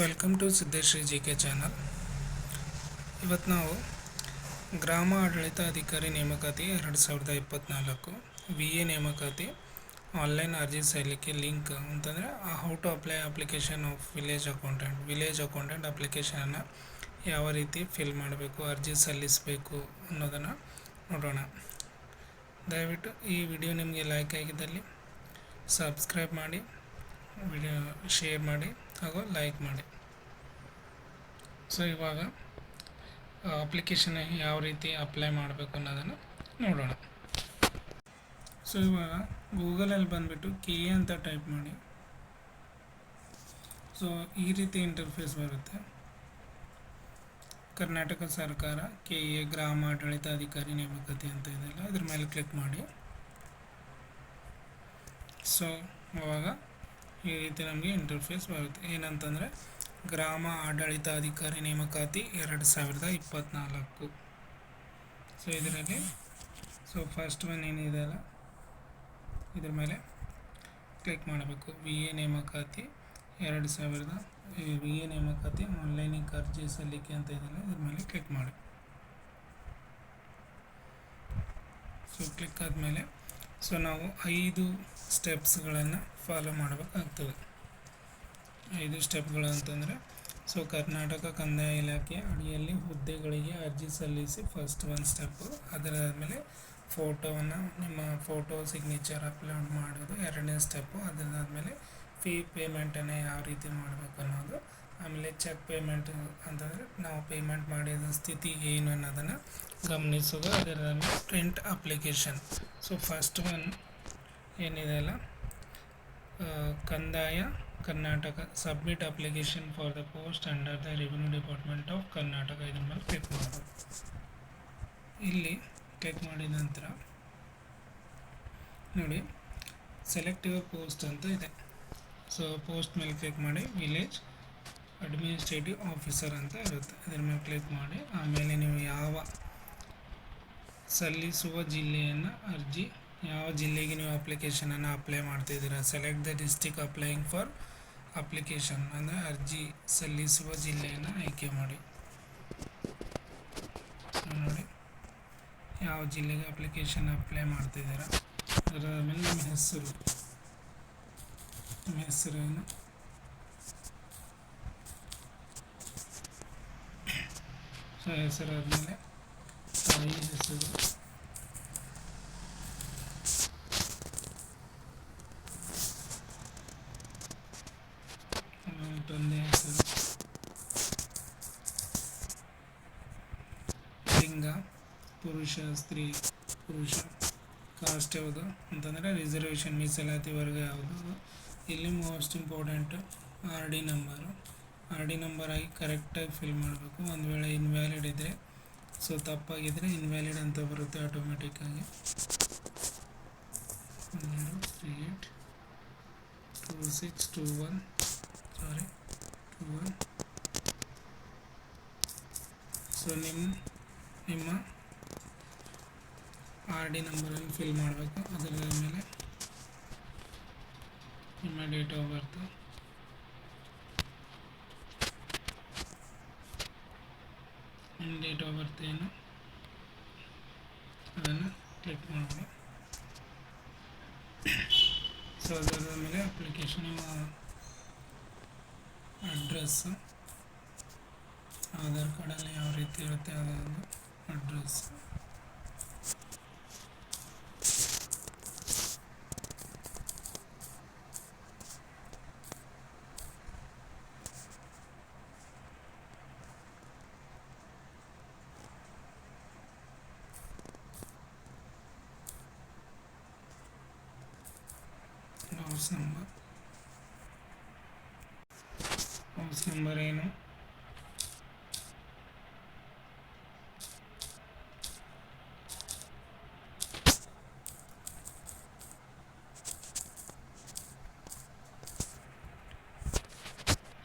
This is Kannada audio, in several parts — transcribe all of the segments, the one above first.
Welcome to Siddeshree G K channel ಇವತ್ತು ನಾವು ಗ್ರಾಮ ಆಡಳಿತ ಅಧಿಕಾರಿ ನೇಮಕಾತಿ ಎರಡು ಸಾವಿರದ ಇಪ್ಪತ್ತ್ನಾಲ್ಕು ವಿ ಎ ನೇಮಕಾತಿ ಆನ್ಲೈನ್ ಅರ್ಜಿ ಸಲ್ಲಿಕೆ ಲಿಂಕ್ ಅಂತಂದರೆ how to apply application of village accountant village accountant ಅಪ್ಲಿಕೇಶನನ್ನು ಯಾವ ರೀತಿ ಫಿಲ್ ಮಾಡಬೇಕು, ಅರ್ಜಿ ಸಲ್ಲಿಸಬೇಕು ಅನ್ನೋದನ್ನು ನೋಡೋಣ. ದಯವಿಟ್ಟು ಈ ವಿಡಿಯೋ ನಿಮಗೆ ಲೈಕ್ ಆಗಿದ್ದಲ್ಲಿ ಸಬ್ಸ್ಕ್ರೈಬ್ ಮಾಡಿ. ವಿಡಿಯೋ ಶೇರ್ ಮಾಡಿ ಹಾಗೂ ಲೈಕ್ ಮಾಡಿ. ಸೊ, ಇವಾಗ ಅಪ್ಲಿಕೇಶನ್ ಯಾವ ರೀತಿ ಅಪ್ಲೈ ಮಾಡಬೇಕು ಅನ್ನೋದನ್ನು ನೋಡೋಣ. ಸೊ, ಇವಾಗ ಗೂಗಲಲ್ಲಿ ಬಂದುಬಿಟ್ಟು ಕೆ ಅಂತ ಟೈಪ್ ಮಾಡಿ. ಸೊ, ಈ ರೀತಿ ಇಂಟರ್ಫೇಸ್ ಬರುತ್ತೆ. ಕರ್ನಾಟಕ ಸರ್ಕಾರ ಕೆ ಎ ಗ್ರಾಮ ಆಡಳಿತಾಧಿಕಾರಿ ನೇಮಕತಿ ಅಂತ ಇದೆಯಲ್ಲ ಅದ್ರ ಮೇಲೆ ಕ್ಲಿಕ್ ಮಾಡಿ. ಸೊ ಅವಾಗ ಈ ರೀತಿ ನಮಗೆ ಇಂಟರ್ಫೇಸ್ ಬರುತ್ತೆ. ಏನಂತಂದರೆ, ಗ್ರಾಮ ಆಡಳಿತಾಧಿಕಾರಿ ನೇಮಕಾತಿ ಎರಡು ಸಾವಿರದ ಇಪ್ಪತ್ತ್ನಾಲ್ಕು ಸೊ ಇದರಲ್ಲಿ ಸೊ ಫಸ್ಟ್ ಒನ್ ಏನಿದೆ ಅಲ್ಲ, ಇದ್ರ ಮೇಲೆ ಕ್ಲಿಕ್ ಮಾಡಬೇಕು. ವಿ ಎ ನೇಮಕಾತಿ ಎರಡು ಸಾವಿರದ ವಿ ಎ ನೇಮಕಾತಿ ಆನ್ಲೈನಿಗೆ ಅರ್ಜಿ ಸಲ್ಲಿಕೆ ಅಂತ ಇದೆಯಲ್ಲ, ಇದ್ರ ಮೇಲೆ ಕ್ಲಿಕ್ ಮಾಡಿ. ಸೊ ಕ್ಲಿಕ್ ಆದಮೇಲೆ ಸೊ ನಾವು ಐದು ಸ್ಟೆಪ್ಸ್ಗಳನ್ನು ಫಾಲೋ ಮಾಡಬೇಕಾಗ್ತದೆ. ಐದು ಸ್ಟೆಪ್ಗಳು ಅಂತಂದರೆ ಸೊ ಕರ್ನಾಟಕ ಕಂದಾಯ ಇಲಾಖೆ ಅಡಿಯಲ್ಲಿ ಹುದ್ದೆಗಳಿಗೆ ಅರ್ಜಿ ಸಲ್ಲಿಸಿ ಫಸ್ಟ್ ಒಂದು ಸ್ಟೆಪ್ಪು ಅದರಾದಮೇಲೆ ಫೋಟೋವನ್ನು ನಿಮ್ಮ ಫೋಟೋ ಸಿಗ್ನೇಚರ್ ಅಪ್ಲೋಡ್ ಮಾಡೋದು ಎರಡನೇ ಸ್ಟೆಪ್ಪು ಅದರಾದಮೇಲೆ ಫೀ ಪೇಮೆಂಟನ್ನು ಯಾವ ರೀತಿ ಮಾಡಬೇಕು ಅನ್ನೋದು. ಆಮೇಲೆ ಚೆಕ್ ಪೇಮೆಂಟ್ ಅಂತಂದರೆ ನಾವು ಪೇಮೆಂಟ್ ಮಾಡಿದ ಸ್ಥಿತಿ ಏನು ಅನ್ನೋದನ್ನು ಗಮನಿಸೋದು ಅದರ print application so first one ಏನಿದೆ ಅಲ್ಲ? ಕಂದಾಯ Karnataka submit application for the post under the revenue department of Karnataka. ಇದ್ರ ಮೇಲೆ ಕ್ಲಿಕ್ ಮಾಡೋದು. ಇಲ್ಲಿ ಕ್ಲಿಕ್ ಮಾಡಿದ ನಂತರ ನೋಡಿ ಸೆಲೆಕ್ಟ್ ಯುವರ್ ಪೋಸ್ಟ್ ಅಂತ ಇದೆ. ಸೊ ಪೋಸ್ಟ್ ಮೇಲೆ ಕ್ಲಿಕ್ ಮಾಡಿ ವಿಲೇಜ್ ಅಡ್ಮಿನಿಸ್ಟ್ರೇಟಿವ್ ಆಫೀಸರ್ ಅಂತ ಇರುತ್ತೆ. ಇದ್ರ ಮೇಲೆ ಕ್ಲಿಕ್ ಮಾಡಿ, ಆಮೇಲೆ ನೀವು ಯಾವ ಸಲ್ಲಿಸುವ ಜಿಲ್ಲೆಯನ್ನು ಅರ್ಜಿ, ಯಾವ ಜಿಲ್ಲೆಗೆ ನೀವು ಅಪ್ಲಿಕೇಶನನ್ನು ಅಪ್ಲೈ ಮಾಡ್ತಿದ್ದೀರಾ select the district applying for application ಅಂದರೆ ಅರ್ಜಿ ಸಲ್ಲಿಸುವ ಜಿಲ್ಲೆಯನ್ನು ಆಯ್ಕೆ ಮಾಡಿ. ನೋಡಿ, ಯಾವ ಜಿಲ್ಲೆಗೆ ಅಪ್ಲಿಕೇಶನ್ ಅಪ್ಲೈ ಮಾಡ್ತಿದ್ದೀರಾ, ಅದರ ಮೇಲೆ ನಿಮ್ಮ ಹೆಸರು. ನಿಮ್ಮ ಹೆಸರೇನು ಹೆಸರಾದಮೇಲೆ ತಾಯಿ ಹೆಸರು ತಂದೆ ಹೆಸರು ಲಿಂಗ ಪುರುಷ ಸ್ತ್ರೀ ಪುರುಷ ಕಾಸ್ಟ್ ಯಾವುದು ಅಂತಂದರೆ ರಿಸರ್ವೇಷನ್ ಮೀಸಲಾತಿ ವರ್ಗ ಯಾವುದು ಇಲ್ಲಿ most important R D number R D number ಆಗಿ ಕರೆಕ್ಟಾಗಿ ಫಿಲ್ ಮಾಡಬೇಕು. ಒಂದು ವೇಳೆ ಇನ್ವ್ಯಾಲಿಡ್ ಇದ್ದರೆ ಸೊ ತಪ್ಪಾಗಿದ್ದರೆ ಇನ್ವ್ಯಾಲಿಡ್ ಅಂತ ಬರುತ್ತೆ ಆಟೋಮೆಟಿಕ್ಕಾಗಿ ಹನ್ನೆರಡು three eight two six two one sorry two one so ನಿಮ್ಮ ನಿಮ್ಮ ಆರ್ ಡಿ ನಂಬರನ್ನು ಫಿಲ್ ಮಾಡಬೇಕು. ಅದರ ಮೇಲೆ ನಿಮ್ಮ ಡೇಟ್ ಆಫ್ ಬರ್ತು? ನಿಮ್ಮ ಡೇಟ್ ಆಫ್ ಬರ್ತ್ ಏನು? ಅದನ್ನು ಕ್ಲಿಕ್ ಮಾಡಿ ಸೊ ಅದರ ಮೇಲೆ ಅಪ್ಲಿಕೇಶನ್ ನಿಮ್ಮ ಅಡ್ರೆಸ್ ಆಧಾರ್ ಕಾರ್ಡಲ್ಲಿ ಯಾವ ರೀತಿ ಇರುತ್ತೆ ಅದೊಂದು address house number house number ಏನು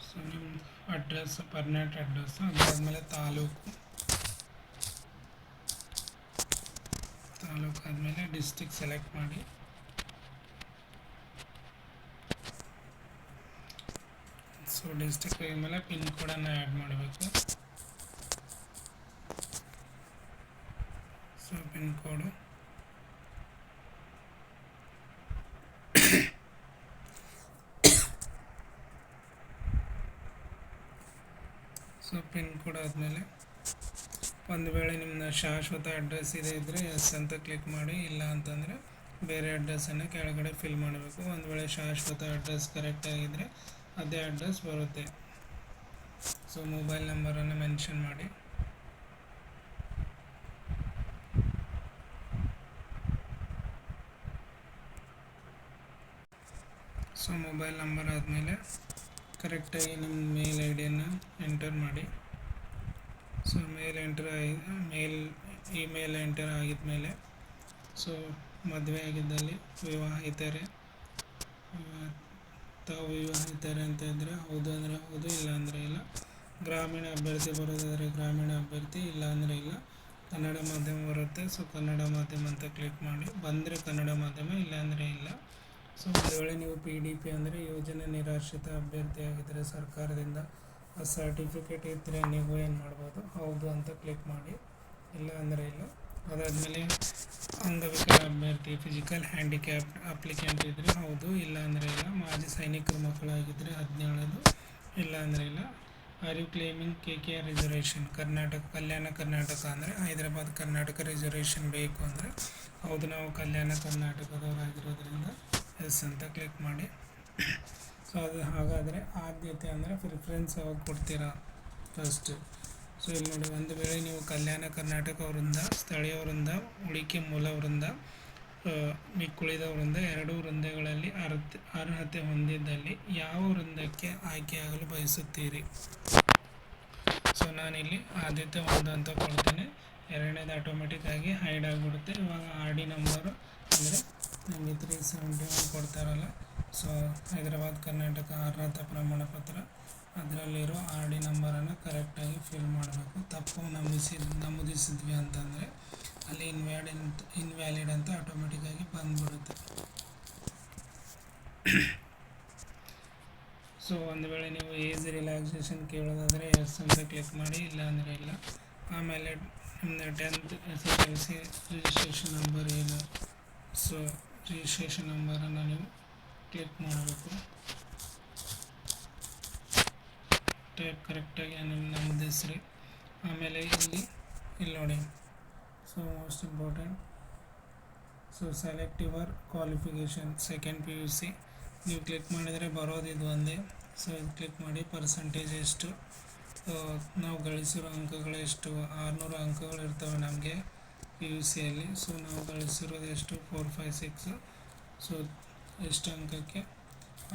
ಸೊ ನಿಮ್ಮ ಅಡ್ರೆಸ್ ಪರ್ಮನೆಂಟ್ ಅಡ್ರೆಸ್ ಅದಾದಮೇಲೆ ತಾಲೂಕು ತಾಲೂಕು ಆದಮೇಲೆ ಡಿಸ್ಟಿಕ್ ಸೆಲೆಕ್ಟ್ ಮಾಡಿ ಸೊ ಡಿಸ್ಟಿಕ್ ಮೇಲೆ ಪಿನ್ ಕೋಡನ್ನು ಆ್ಯಡ್ ಮಾಡಬೇಕು. So pin code so pin code ಆದಮೇಲೆ ಒಂದು ವೇಳೆ ನಿಮ್ಮ ಶಾಶ್ವತ ಅಡ್ರೆಸ್ ಇದೆ ಇದ್ದರೆ ಎಸ್ ಅಂತ ಕ್ಲಿಕ್ ಮಾಡಿ, ಇಲ್ಲ ಅಂತಂದರೆ ಬೇರೆ ಅಡ್ರೆಸ್ಸನ್ನು ಕೆಳಗಡೆ ಫಿಲ್ ಮಾಡಬೇಕು. ಒಂದು ವೇಳೆ ಶಾಶ್ವತ ಅಡ್ರೆಸ್ ಕರೆಕ್ಟ್ ಆಗಿದ್ದರೆ ಅದೇ ಅಡ್ರೆಸ್ ಬರುತ್ತೆ. ಸೊ ಮೊಬೈಲ್ ನಂಬರನ್ನು ಮೆನ್ಷನ್ ಮಾಡಿ. ಸೊ ಮೊಬೈಲ್ ನಂಬರ್ ಆದಮೇಲೆ ಕರೆಕ್ಟಾಗಿ ನಿಮ್ಮ ಮೇಲ್ ಐ ಡಿಯನ್ನು ಎಂಟರ್ ಮಾಡಿ. ಸೊ ಮೇಲ್ ಎಂಟರ್ ಆಗಿ ಮೇಲ್ ಇಮೇಲ್ ಎಂಟರ್ ಆಗಿದ್ಮೇಲೆ ಸೊ ಮದುವೆ ಆಗಿದ್ದಲ್ಲಿ ವಿವಾಹಿತರೆ ತಾವು ಇದ್ದಾರೆ ಅಂತ ಇದ್ದರೆ ಹೌದು ಅಂದರೆ ಹೌದು, ಇಲ್ಲ ಅಂದರೆ ಇಲ್ಲ. ಗ್ರಾಮೀಣ ಅಭ್ಯರ್ಥಿ ಬರೋದಾದರೆ ಗ್ರಾಮೀಣ ಅಭ್ಯರ್ಥಿ, ಇಲ್ಲ ಅಂದರೆ ಇಲ್ಲ. ಕನ್ನಡ ಮಾಧ್ಯಮ ಬರುತ್ತೆ ಸೊ ಕನ್ನಡ ಮಾಧ್ಯಮ ಅಂತ ಕ್ಲಿಕ್ ಮಾಡಿ. ಬಂದರೆ ಕನ್ನಡ ಮಾಧ್ಯಮ, ಇಲ್ಲ ಅಂದರೆ ಇಲ್ಲ. ಸೊ ಒಂದು ನೀವು ಪಿ ಡಿ ಪಿ ಅಂದರೆ ಯೋಜನೆ ನಿರಾಶ್ರಿತ ಅಭ್ಯರ್ಥಿ ಆಗಿದ್ದರೆ ಸರ್ಕಾರದಿಂದ ಆ ಸರ್ಟಿಫಿಕೇಟ್ ಇದ್ದರೆ ನೀವು ಏನು ಮಾಡ್ಬೋದು? ಹೌದು ಅಂತ ಕ್ಲಿಕ್ ಮಾಡಿ. ಇಲ್ಲ ಅಂದರೆ ಇಲ್ಲ. ಅದಾದಮೇಲೆ ಅಂಗವಿಕಲ ಅಭ್ಯರ್ಥಿ ಫಿಸಿಕಲ್ ಹ್ಯಾಂಡಿಕ್ಯಾಪ್ ಅಪ್ಲಿಕೆಂಟ್ ಇದ್ದರೆ ಹೌದು, ಇಲ್ಲ ಅಂದರೆ ಇಲ್ಲ. ಮಾಜಿ ಸೈನಿಕರ ಮಕ್ಕಳಾಗಿದ್ದರೆ ಹದಿನೇಳದು, ಇಲ್ಲ ಅಂದರೆ ಇಲ್ಲ. Are you claiming K K R reservation Karnataka, Kalyana Karnataka ಅಂದರೆ ಹೈದರಾಬಾದ್ ಕರ್ನಾಟಕ ರಿಸರ್ವೇಷನ್ ಬೇಕು ಅಂದರೆ ಹೌದು, ನಾವು ಕಲ್ಯಾಣ ಕರ್ನಾಟಕದವರಾಗಿರೋದ್ರಿಂದ ಎಸ್ ಅಂತ ಕ್ಲಿಕ್ ಮಾಡಿ. ಸೊ ಅದು ಹಾಗಾದರೆ ಆದ್ಯತೆ ಅಂದರೆ ಪ್ರಿಫರೆನ್ಸ್ ಯಾವಾಗ ಕೊಡ್ತೀರಾ? ಫಸ್ಟ್ ಸೊ ಇಲ್ಲಿ ನೋಡಿ ಒಂದು ವೇಳೆ ನೀವು ಕಲ್ಯಾಣ ಕರ್ನಾಟಕವರಿಂದ ಸ್ಥಳೀಯವರಿಂದ ಉಳಿಕೆ ಮೂಲ ವೃಂದ ಆ, ಮಿಕ್ಕುಳಿದ ವೃಂದ ಎರಡೂ ವೃಂದಗಳಲ್ಲಿ ಅರ್ಹತೆ ಅರ್ಹತೆ ಹೊಂದಿದ್ದಲ್ಲಿ ಯಾವ ವೃಂದಕ್ಕೆ ಆಯ್ಕೆಯಾಗಲು ಬಯಸುತ್ತೀರಿ? ಸೊ ನಾನಿಲ್ಲಿ ಆದ್ಯತೆ ಒಂದು ಅಂತ ಕೊಡ್ತೇನೆ. ಎರಡನೇದು ಆಟೋಮೆಟಿಕ್ ಆಗಿ ಹೈಡ್ ಆಗಿಬಿಡುತ್ತೆ. ಇವಾಗ ಆರ್ ಡಿ ನಂಬರು ಅಂದರೆ ನಿಮಗೆ ತ್ರೀ ಸೆವೆಂಟಿ ಒನ್ ಕೊಡ್ತಾರಲ್ಲ. ಸೊ ಹೈದರಾಬಾದ್ ಕರ್ನಾಟಕ ಅರ್ಹತಾ ಪ್ರಮಾಣ ಪತ್ರ ಅದರಲ್ಲಿರೋ ಆರ್ ಡಿ ನಂಬರನ್ನು ಕರೆಕ್ಟಾಗಿ ಫಿಲ್ ಮಾಡಬೇಕು. ತಪ್ಪು ನಮೂದಿಸಿ ನಮೂದಿಸಿದ್ವಿ ಅಂತಂದರೆ ಅಲ್ಲಿ ಇನ್ವ್ಯಾಲಿಡ್ ಅಂತ ಇನ್ವ್ಯಾಲಿಡ್ ಅಂತ ಆಟೋಮೆಟಿಕ್ಕಾಗಿ ಬಂದ್ಬಿಡುತ್ತೆ. ಸೊ, ಒಂದು ವೇಳೆ ನೀವು ಏಜ್ ರಿಲ್ಯಾಕ್ಸೇಷನ್ ಕೇಳೋದಾದರೆ ಎಸ್ ಅಂತ ಕ್ಲಿಕ್ ಮಾಡಿ ಇಲ್ಲ ಅಂದರೆ ಇಲ್ಲ. ಆಮೇಲೆ tenth S S L C registration number ಏನು? ಸೊ, ರಿಜಿಸ್ಟ್ರೇಷನ್ ನಂಬರನ್ನು ನೀವು ಕ್ಲಿಕ್ ಮಾಡಬೇಕು. ಟೈಪ್ ಕರೆಕ್ಟಾಗಿ ನಮ್ಮದು ನಮೂದಿಸ್ರಿ ಆಮೇಲೆ ಇಲ್ಲಿ ಇಲ್ಲಿ ನೋಡಿ. So most important so select your qualification second P U C ನೀವು ಕ್ಲಿಕ್ ಮಾಡಿದರೆ ಬರೋದು ಇದು ಒಂದೇ. ಸೊ ಇದು ಕ್ಲಿಕ್ ಮಾಡಿ ಪರ್ಸಂಟೇಜ್ ಎಷ್ಟು. ನಾವು ಗಳಿಸಿರೋ ಅಂಕಗಳು ಎಷ್ಟು? ಆರುನೂರು ಅಂಕಗಳು ಇರ್ತವೆ ನಮಗೆ ಪಿ ಯು ಸಿಯಲ್ಲಿ ಸೊ ನಾವು ಗಳಿಸಿರೋದು ಎಷ್ಟು? ಫೋರ್ ಫೈವ್ ಸಿಕ್ಸು ಸೊ ಎಷ್ಟು ಅಂಕಕ್ಕೆ?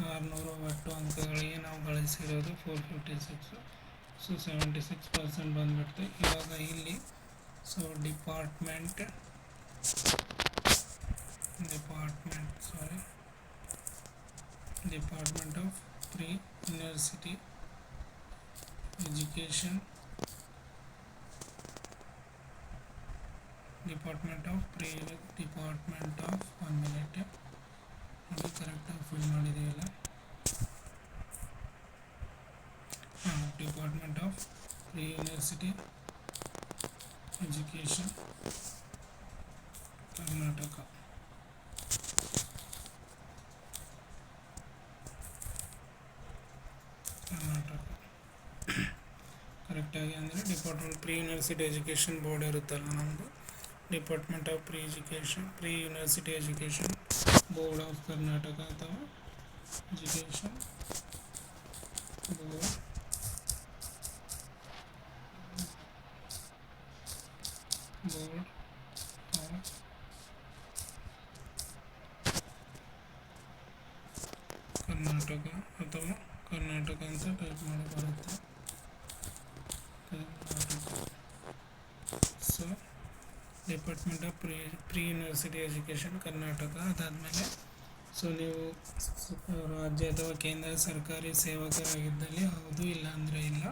ಆರುನೂರು ಒಟ್ಟು ಅಂಕಗಳಿಗೆ ನಾವು ಗಳಿಸಿರೋದು four fifty six so seventy six percent ಬಂದುಬಿಡ್ತು. ಇವಾಗ ಇಲ್ಲಿ so department department sorry department of pre university education department of pre department of one minute ನೋಡಿ ಕರೆಕ್ಟಾಗಿ fill ಮಾಡಿದ್ದೀವಲ್ಲ department of university education Karnataka Karnataka ಕರೆಕ್ಟಾಗಿ ಅಂದರೆ department pre university education board ಇರುತ್ತಲ್ಲ ನಮ್ಮದು department of pre education pre university education board of Karnataka ಅಥವಾ education board board of Karnataka ಅಥವಾ ಕರ್ನಾಟಕ ಅಂತ ಟೈಪ್ ಮಾಡಿ ಬರುತ್ತೆ Karnataka so department of pre pre university education Karnataka ಅದಾದಮೇಲೆ ಸೊ ನೀವು ರಾಜ್ಯ ಅಥವಾ ಕೇಂದ್ರ ಸರ್ಕಾರಿ ಸೇವಕರಾಗಿದ್ದಲ್ಲಿ ಹೌದು ಇಲ್ಲ ಅಂದರೆ ಇಲ್ಲ.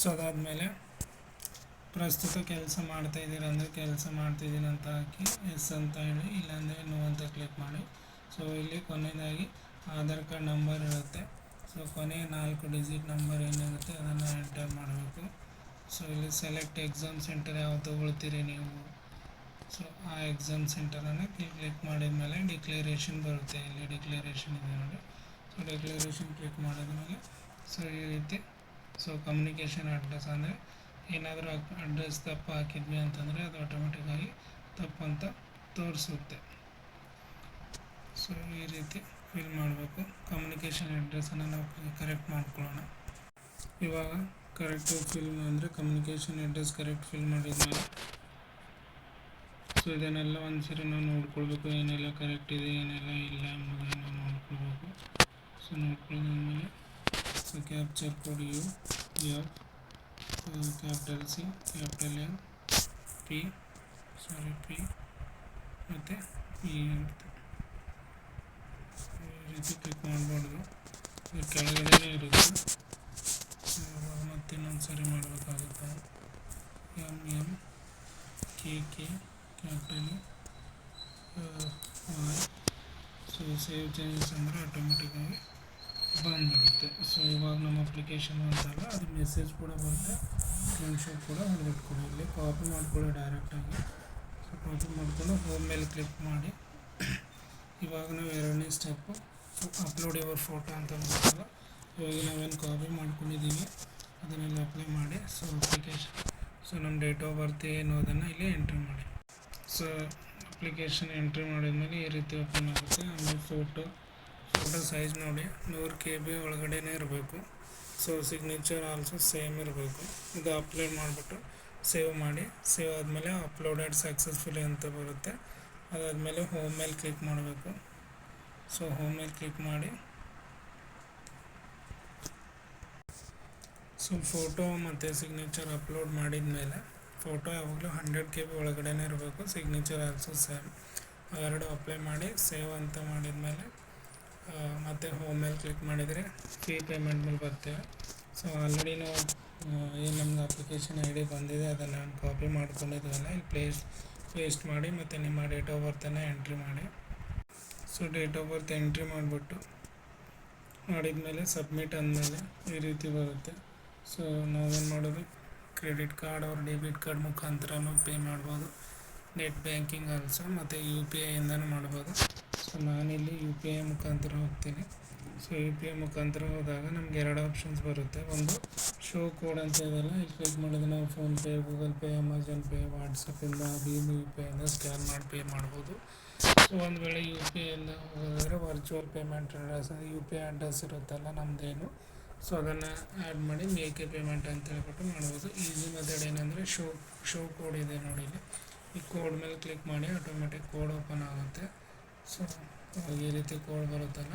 ಸೊ ಅದಾದಮೇಲೆ, ಪ್ರಸ್ತುತ ಕೆಲಸ ಮಾಡ್ತಾ ಇದ್ದೀರ ಅಂದರೆ ಕೆಲಸ ಮಾಡ್ತಿದ್ದೀನಿ ಅಂತ ಹಾಕಿ, ಎಸ್ ಅಂತ ಹೇಳಿ, ಇಲ್ಲಾಂದರೆ ನೋ ಅಂತ ಕ್ಲಿಕ್ ಮಾಡಿ. ಸೊ ಇಲ್ಲಿ ಕೊನೆಯದಾಗಿ ಆಧಾರ್ ಕಾರ್ಡ್ ನಂಬರ್ ಇರುತ್ತೆ. ಸೊ ಕೊನೆ ನಾಲ್ಕು ಡಿಜಿಟ್ ನಂಬರ್ ಏನಿರುತ್ತೆ, ಅದನ್ನು ಎಂಟರ್ ಮಾಡಬೇಕು. ಸೊ ಇಲ್ಲಿ ಸೆಲೆಕ್ಟ್ ಎಕ್ಸಾಮ್ ಸೆಂಟರ್ ಯಾವ್ದು ತೊಗೊಳ್ತೀರಿ ನೀವು? ಸೊ ಆ ಎಕ್ಸಾಮ್ ಸೆಂಟರನ್ನು ಕ್ಲಿಕ್ ಮಾಡಿದ ಮೇಲೆ ಡಿಕ್ಲರೇಷನ್ ಬರುತ್ತೆ. ಇಲ್ಲಿ ಡಿಕ್ಲರೇಷನ್ ಇದೆ ನೋಡಿ. ಸೊ ಡಿಕ್ಲರೇಷನ್ ಕ್ಲಿಕ್ ಮಾಡಿದ್ಮೇಲೆ ಸೊ ಈ ರೀತಿ. ಸೊ ಕಮ್ಯುನಿಕೇಷನ್ ಅಡ್ರೆಸ್ ಅಂದರೆ ಏನಾದರೂ ಅಡ್ರೆಸ್ ತಪ್ಪು ಹಾಕಿದ್ವಿ ಅಂತಂದರೆ ಅದು ಆಟೋಮೆಟಿಕ್ಕಾಗಿ ತಪ್ಪು ಅಂತ ತೋರಿಸುತ್ತೆ. ಸೊ ಈ ರೀತಿ ಫಿಲ್ ಮಾಡಬೇಕು. ಕಮ್ಯುನಿಕೇಷನ್ ಅಡ್ರೆಸ್ಸನ್ನು ನಾವು ಕರೆಕ್ಟ್ ಮಾಡ್ಕೊಳ್ಳೋಣ. ಇವಾಗ ಕರೆಕ್ಟು ಫಿಲ್ ಅಂದರೆ ಕಮ್ಯುನಿಕೇಷನ್ ಅಡ್ರೆಸ್ ಕರೆಕ್ಟ್ ಫಿಲ್ ಮಾಡಿದ್ಮೇಲೆ. ಸೊ ಇದನ್ನೆಲ್ಲ ಒಂದು ಸರಿ ನಾವು ನೋಡ್ಕೊಳ್ಬೇಕು, ಏನೆಲ್ಲ ಕರೆಕ್ಟ್ ಇದೆ, ಏನೆಲ್ಲ ಇಲ್ಲ ಎಂಬುದನ್ನು ನೋಡ್ಕೊಳ್ಬೇಕು. So ನೋಡ್ಕೊಳ್ಳೋದ್ಮೇಲೆ so capture code U F capital C capital N P sorry P ಮತ್ತು ಪಿ ಅಂತ. ಈ ರೀತಿ ಕ್ಲಿಕ್ ಮಾಡಬಾರ್ದು. ಇದು ಕೆಳಗಡೆನೇ ಇರುತ್ತೆ. ಮತ್ತೆ ಇನ್ನೊಂದು ಸರಿ ಮಾಡಬೇಕಾಗುತ್ತೆ. M M K K, capital so save changes ಅಂದರೆ ಆಟೋಮೆಟಿಕ್ಕಾಗಿ ಬಂದ್ಬಿಡುತ್ತೆ. ಸೊ ಇವಾಗ ನಮ್ಮ ಅಪ್ಲಿಕೇಶನ್ ಅಂತಲ್ಲ ಅದು ಮೆಸೇಜ್ ಕೂಡ ಬರುತ್ತೆ ಸ್ಕ್ರೀನ್ಶಾಟ್ ಕೂಡ ಹೊಡೆದಿಟ್ಕೊಳ್ಳಿ ಇಲ್ಲಿ ಕಾಪಿ ಮಾಡ್ಕೊಳ್ಳಿ ಡೈರೆಕ್ಟಾಗಿ ಸೊ ಕಾಪಿ ಮಾಡಿಕೊಂಡು ಹೋಮ್ ಮೇಲೆ ಕ್ಲಿಕ್ ಮಾಡಿ. ಇವಾಗ ನಾವು ಎರಡನೇ ಸ್ಟೆಪ್ಪು ಅಪ್ಲೋಡ್ ಯುವರ್ ಫೋಟೋ ಅಂತ ಬರುತ್ತಲ್ಲ ಇವಾಗ ನಾವೇನು ಕಾಪಿ ಮಾಡ್ಕೊಂಡಿದ್ದೀವಿ. ಅದನ್ನೆಲ್ಲ ಅಪ್ಲೈ ಮಾಡಿ ಸೊ ಅಪ್ಲಿಕೇಶನ್ ಸೊ ನಮ್ಮ ಡೇಟ್ ಆಫ್ ಬರ್ತ್ ಏನು ಅದನ್ನು ಇಲ್ಲಿ ಎಂಟ್ರಿ ಮಾಡಿ. ಸೊ ಅಪ್ಲಿಕೇಶನ್ ಎಂಟ್ರಿ ಮಾಡಿದ್ಮೇಲೆ ಈ ರೀತಿ ಓಪನ್ ಆಗುತ್ತೆ. ಆಮೇಲೆ ಫೋಟೋ ಫೋಟೋ ಸೈಜ್ ನೋಡಿ, ನೂರು ಕೆ ಬಿ ಒಳಗಡೆನೇ ಇರಬೇಕು. ಸೊ ಸಿಗ್ನೇಚರ್ ಆಲ್ಸೋ ಸೇಮ್ ಇರಬೇಕು. ಇದು ಅಪ್ಲೋಡ್ ಮಾಡಿಬಿಟ್ಟು ಸೇವ್ ಮಾಡಿ ಸೇವ್ ಆದಮೇಲೆ ಅಪ್ಲೋಡೆಡ್ ಸಕ್ಸಸ್ಫುಲಿ ಅಂತ ಬರುತ್ತೆ. ಅದಾದಮೇಲೆ ಹೋಮ್ ಮೇಲೆ ಕ್ಲಿಕ್ ಮಾಡಬೇಕು. ಸೊ ಹೋಮ್ ಮೇಲೆ ಕ್ಲಿಕ್ ಮಾಡಿ ಸೊ ಫೋಟೋ ಮತ್ತು ಸಿಗ್ನೇಚರ್ ಅಪ್ಲೋಡ್ ಮಾಡಿದ ಮೇಲೆ ಫೋಟೋ ಯಾವಾಗಲೂ ಹಂಡ್ರೆಡ್ ಕೆ ಬಿ ಒಳಗಡೆನೇ ಇರಬೇಕು. ಸಿಗ್ನೇಚರ್ ಆಲ್ಸೋ ಸೇಮ್ ಅವೆರಡು ಅಪ್ಲೈ ಮಾಡಿ ಸೇವ್ ಅಂತ ಮಾಡಿದ ಮೇಲೆ ಮತ್ತು ಹೋಮ್ ಮೇಲೆ ಕ್ಲಿಕ್ ಮಾಡಿದರೆ ಫ್ರೀ ಪೇಮೆಂಟ್ ಮೇಲೆ ಬರ್ತೇವೆ ಸೊ ಆಲ್ರೆಡಿ ನಾವು ಏನು ನಮ್ಮದು ಅಪ್ಲಿಕೇಶನ್ ಐ ಡಿ ಬಂದಿದೆ, ಅದನ್ನು ನಾನು ಕಾಪಿ ಮಾಡ್ಕೊಂಡಿದ್ವಲ್ಲ, ಇಲ್ಲಿ ಪ್ಲೇಸ್ ಪೇಸ್ಟ್ ಮಾಡಿ ಮತ್ತು ನಿಮ್ಮ ಡೇಟ್ ಆಫ್ ಬರ್ತನ್ನು ಎಂಟ್ರಿ ಮಾಡಿ. So date of birth entry ಮಾಡಿಬಿಟ್ಟು ಮಾಡಿದ ಮೇಲೆ ಸಬ್ಮಿಟ್ ಅಂದಮೇಲೆ ಈ ರೀತಿ ಬರುತ್ತೆ. ಸೊ ನಾವೇನು ಮಾಡೋದು? ಕ್ರೆಡಿಟ್ ಕಾರ್ಡ್ ಅವ್ರ ಡೆಬಿಟ್ ಕಾರ್ಡ್ ಮುಖಾಂತರನೂ ಪೇ ಮಾಡ್ಬೋದು. ನೆಟ್ ಬ್ಯಾಂಕಿಂಗ್ ಆಲ್ಸೋ ಮತ್ತು ಯು ಪಿ ಐಯಿಂದನೂ ಮಾಡ್ಬೋದು. ಸೊ ನಾನಿಲ್ಲಿ ಯು ಪಿ ಐ ಮುಖಾಂತರ ಹೋಗ್ತೀನಿ. ಸೊ ಯು ಪಿ ಐ ಮುಖಾಂತರ ಹೋದಾಗ ನಮ್ಗೆ ಎರಡು ಆಪ್ಷನ್ಸ್ ಬರುತ್ತೆ. ಒಂದು ಶೋ ಕೋಡ್ ಅಂತ ಇದೆಲ್ಲ ಇಲ್ಲಿ ಕ್ಲಿಕ್ ಮಾಡಿದ್ರೆ ನಾವು PhonePe Google Pay Amazon Pay ವಾಟ್ಸಪ್ಪಿಂದ ಭೀಮ್ ಯು ಪಿ ಐಯಿಂದ ಸ್ಕ್ಯಾನ್ ಮಾಡಿ ಪೇ ಮಾಡ್ಬೋದು. ಸೊ ಒಂದು ವೇಳೆ ಯು ಪಿ ಐಯಿಂದ ಹೋಗೋದಾದ್ರೆ virtual payment address U P I address ಇರುತ್ತಲ್ಲ ನಮ್ಮದೇನು ಸೊ ಅದನ್ನು ಆ್ಯಡ್ ಮಾಡಿ ಮೇಕೆ ಪೇಮೆಂಟ್ ಅಂತ ಹೇಳ್ಬಿಟ್ಟು ಮಾಡ್ಬೋದು. ಈಸಿ ಮೆಥಡ್ ಏನಂದರೆ ಶೋ ಶೋ ಕೋಡ್ ಇದೆ ನೋಡಿ ಇಲ್ಲಿ. ಈ ಕೋಡ್ ಮೇಲೆ ಕ್ಲಿಕ್ ಮಾಡಿ ಆಟೋಮೆಟಿಕ್ ಕೋಡ್ ಓಪನ್ ಆಗುತ್ತೆ. ಸೊ ಈ ರೀತಿ ಕೋಡ್ ಬರುತ್ತಲ್ಲ.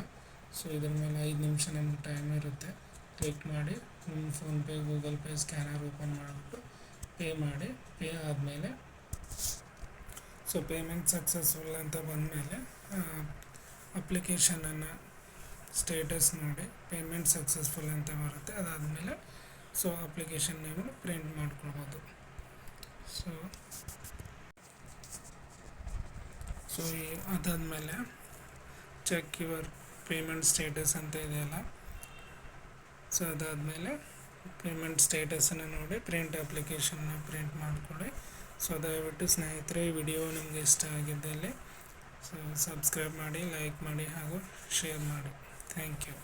ಸೊ ಇದ್ರ ಮೇಲೆ ಐದು ನಿಮಿಷ ನಮ್ಗೆ ಟೈಮ್ ಇರುತ್ತೆ. ಕ್ಲಿಕ್ ಮಾಡಿ, ನಿಮ್ಮ PhonePe Google Pay scanner open ಮಾಡಿಬಿಟ್ಟು ಪೇ ಮಾಡಿ ಪೇ ಆದಮೇಲೆ ಸೊ ಪೇಮೆಂಟ್ ಸಕ್ಸಸ್ಫುಲ್ ಅಂತ ಬಂದಮೇಲೆ ಅಪ್ಲಿಕೇಶನನ್ನು ಸ್ಟೇಟಸ್ ನೋಡಿ ಪೇಮೆಂಟ್ ಸಕ್ಸಸ್ಫುಲ್ ಅಂತ ಬರುತ್ತೆ, ಅದಾದಮೇಲೆ ಸೊ ಅಪ್ಲಿಕೇಶನ್ ನೀವು ಪ್ರಿಂಟ್ ಮಾಡ್ಕೊಳ್ಬೋದು. ಸೊ ಸೊ ಅದಾದಮೇಲೆ ಚೆಕ್ ಯುವರ್ ಪೇಮೆಂಟ್ ಸ್ಟೇಟಸ್ ಅಂತ ಇದೆಯಲ್ಲ ಸೊ ಅದಾದಮೇಲೆ ಪೇಮೆಂಟ್ ಸ್ಟೇಟಸನ್ನು ನೋಡಿ ಪ್ರಿಂಟ್ ಅಪ್ಲಿಕೇಶನ್ನ ಪ್ರಿಂಟ್ ಮಾಡಿಕೊಡಿ ಸೊ ದಯವಿಟ್ಟು ಸ್ನೇಹಿತರೆ, ಈ ವಿಡಿಯೋ ನಿಮಗೆ ಇಷ್ಟ ಆಗಿದ್ದಲ್ಲಿ ಸೊ ಸಬ್ಸ್ಕ್ರೈಬ್ ಮಾಡಿ ಲೈಕ್ ಮಾಡಿ ಹಾಗೂ ಶೇರ್ ಮಾಡಿ. Thank you